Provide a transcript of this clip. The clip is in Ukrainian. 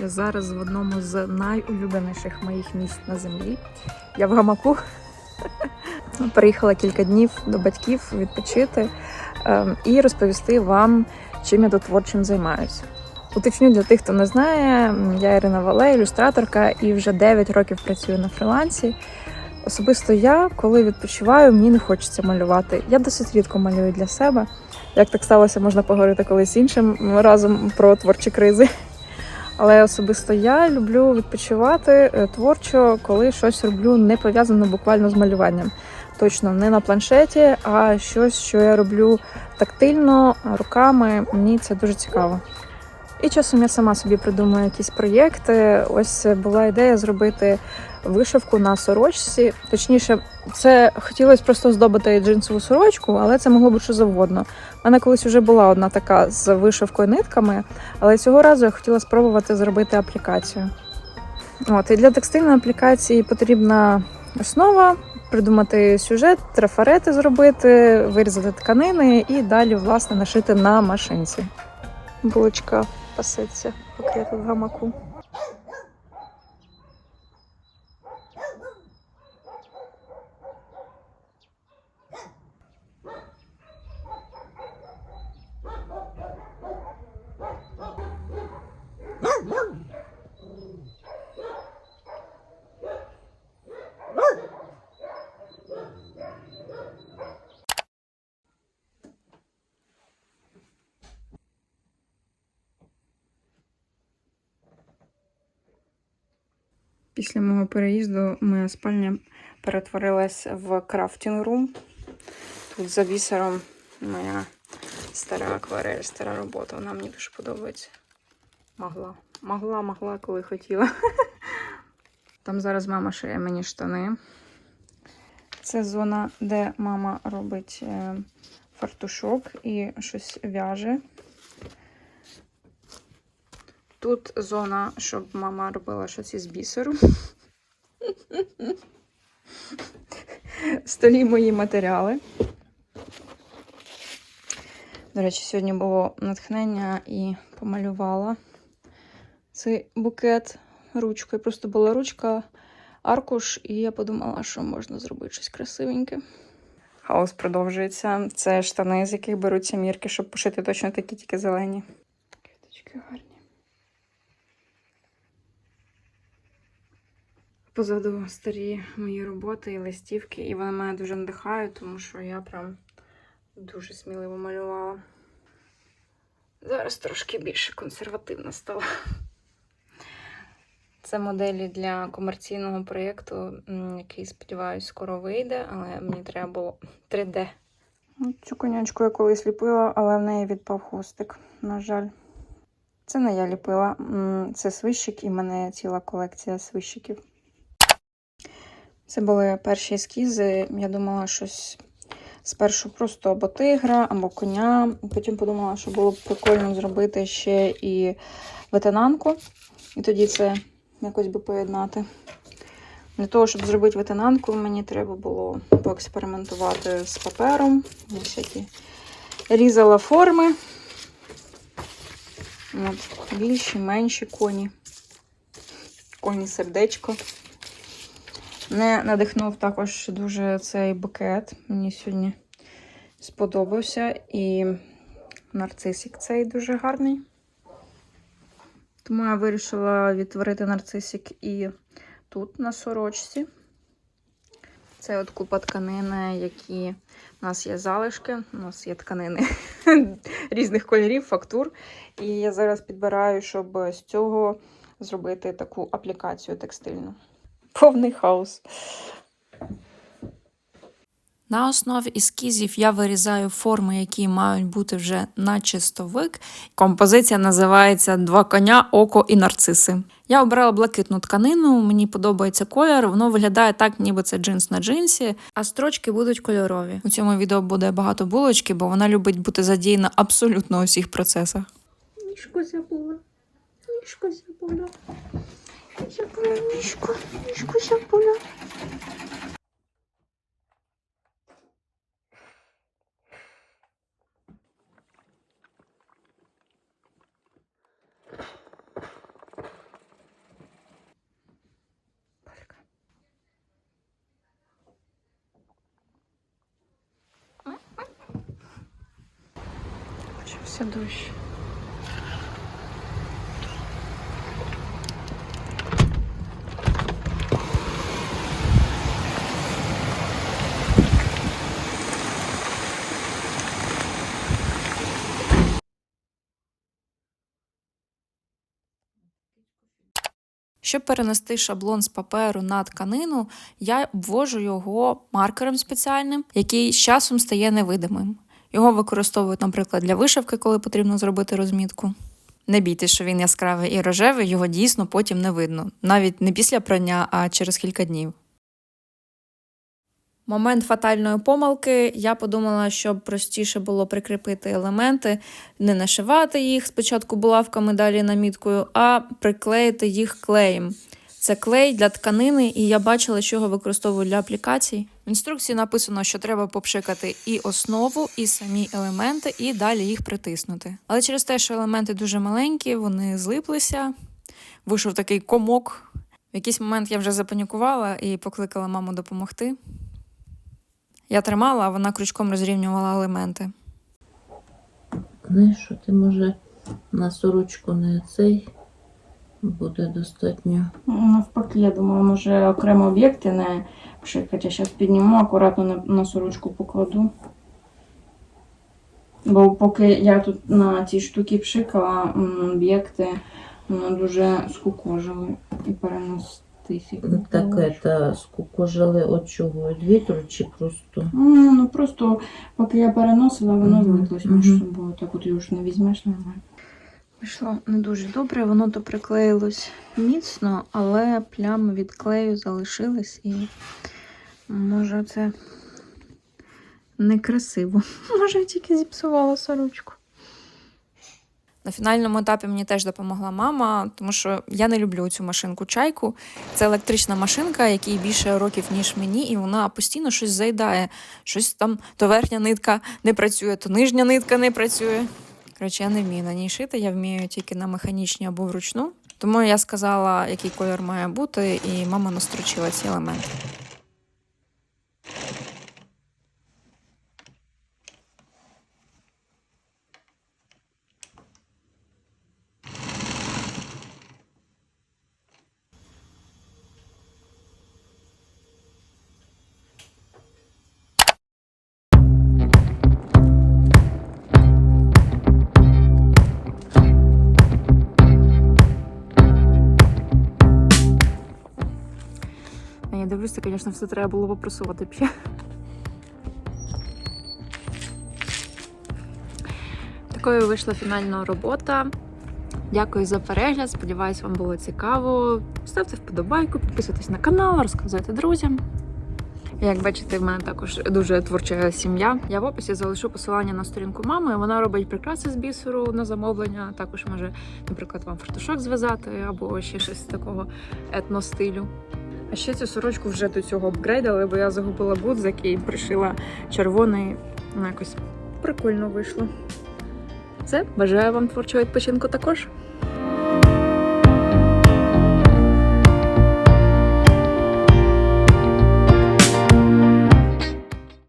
Я зараз в одному з найулюбленіших моїх місць на землі. Я в гамаку. Приїхала кілька днів до батьків відпочити ем, і розповісти вам, чим я тут творчим займаюся. Уточню для тих, хто не знає, я Ірина Вале, ілюстраторка, і вже 9 років працюю на фрілансі. Особисто я, коли відпочиваю, мені не хочеться малювати. Я досить рідко малюю для себе. Як так сталося, можна поговорити колись іншим разом про творчі кризи. Але особисто я люблю відпочивати е, творчо, коли щось роблю не пов'язано буквально з малюванням. Точно не на планшеті, а щось, що я роблю тактильно, руками. Мені це дуже цікаво. І часом я сама собі придумую якісь проєкти. Ось була ідея зробити вишивку на сорочці. Точніше, це хотілося просто здобити джинсову сорочку, але це могло бути що завгодно. У мене колись вже була одна така з вишивкою нитками, але цього разу я хотіла спробувати зробити аплікацію. От, і для текстильної аплікації потрібна основа, придумати сюжет, трафарети зробити, вирізати тканини і далі, власне, нашити на машинці. Булочка пасеться, поки я тут в гамаку. Після мого переїзду моя спальня перетворилась в крафтінг рум. Тут за бісером моя стара акварель, стара робота. Вона мені дуже подобається. Могла. Могла, могла, коли хотіла. Там зараз мама шиє мені штани. Це зона, де мама робить е, фартушок і щось в'яже. Тут зона, щоб мама робила щось із бісеру. Столі мої матеріали. До речі, сьогодні було натхнення і помалювала цей букет ручкою. Просто була ручка, аркуш, і я подумала, що можна зробити щось красивеньке. Хаос продовжується. Це штани, з яких беруться мірки, щоб пошити точно такі, тільки зелені. Квіточки гарні. Позаду старі мої роботи і листівки, і вони мене дуже надихають, тому що я прям дуже сміливо малювала. Зараз трошки більше консервативна стала. Це моделі для комерційного проєкту, який, сподіваюся, скоро вийде, але мені треба було 3D. Ну, Цю конячку я колись ліпила, але в неї відпав хвостик, на жаль. Це не я ліпила, це свищик, і в мене ціла колекція свищиків. Це були перші ескізи. Я думала щось спершу просто або тигра, або коня. Потім подумала, що було б прикольно зробити ще і ветенанку. І тоді це якось би поєднати. Для того, щоб зробити ветенанку, мені треба було поекспериментувати з папером. Я всякі різала форми. От, більші, менші коні. Коні сердечко. Не надихнув також дуже цей букет. Мені сьогодні сподобався. І нарцисик цей дуже гарний. Тому я вирішила відтворити нарцисик і тут, на сорочці. Це от купа тканини, які у нас є залишки. У нас є тканини різних кольорів, фактур. І я зараз підбираю, щоб з цього зробити таку аплікацію текстильну. Повний хаос. На основі ескізів я вирізаю форми, які мають бути вже на чистовик. Композиція називається Два коня, око і нарциси. Я обрала блакитну тканину, мені подобається колір, воно виглядає так, ніби це джинс на джинсі, а строчки будуть кольорові. У цьому відео буде багато булочки, бо вона любить бути задіяна абсолютно у всіх процесах. Мішку забула. Мішку забула. Забула мішку, мішку забула. Почався дощ. Щоб перенести шаблон з паперу на тканину, я обвожу його маркером спеціальним, який з часом стає невидимим. Його використовують, наприклад, для вишивки, коли потрібно зробити розмітку. Не бійтесь, що він яскравий і рожевий, його дійсно потім не видно, навіть не після прання, а через кілька днів. Момент фатальної помилки я подумала, щоб простіше було прикріпити елементи, не нашивати їх спочатку булавками, далі наміткою, а приклеїти їх клеєм. Це клей для тканини, і я бачила, що його використовують для аплікацій. В інструкції написано, що треба попшикати і основу, і самі елементи, і далі їх притиснути. Але через те, що елементи дуже маленькі, вони злиплися, вийшов такий комок. В якийсь момент я вже запанікувала і покликала маму допомогти. Я тримала, а вона крючком розрівнювала елементи. Знаєш, що ти може на сорочку не цей буде достатньо. Навпаки, я думаю, може окремо об'єкти не пшикати. Я зараз підніму, акуратно на, на сорочку покладу. Бо поки я тут на ці штуки пшикала, об'єкти ну, дуже скукожили і перенестись їх не Так это скукожили от чого? Від вітру чи просто? М, Ну просто поки я переносила, воно Мгм, злиплось між мгм. собою. Так от його ж не візьмеш нормально. Вийшло не дуже добре, воно то приклеїлось міцно, але плями від клею залишились і може це некрасиво. Може, я тільки зіпсувала сорочку. На фінальному етапі мені теж допомогла мама, тому що я не люблю цю машинку чайку. Це електрична машинка, якій більше років, ніж мені, і вона постійно щось заїдає. Щось там то верхня нитка не працює, то нижня нитка не працює. Коротше, я не вмію на ній шити, я вмію тільки на механічній або вручну. Тому я сказала, який колір має бути, і мама настрочила ці елементи. Я дивлюся, звісно, все треба було попросувати ще. Такою вийшла фінальна робота. Дякую за перегляд. Сподіваюсь, вам було цікаво. Ставте вподобайку, підписуйтесь на канал, розказуйте друзям. Як бачите, в мене також дуже творча сім'я. Я в описі залишу посилання на сторінку мами. Вона робить прикраси з бісеру на замовлення. Також може, наприклад, вам фартушок зв'язати або ще щось такого етностилю. А ще цю сорочку вже до цього апгрейдили, бо я загубила гудзик і пришила червоний. Ну, якось прикольно вийшло. Все, бажаю вам творчого відпочинку також.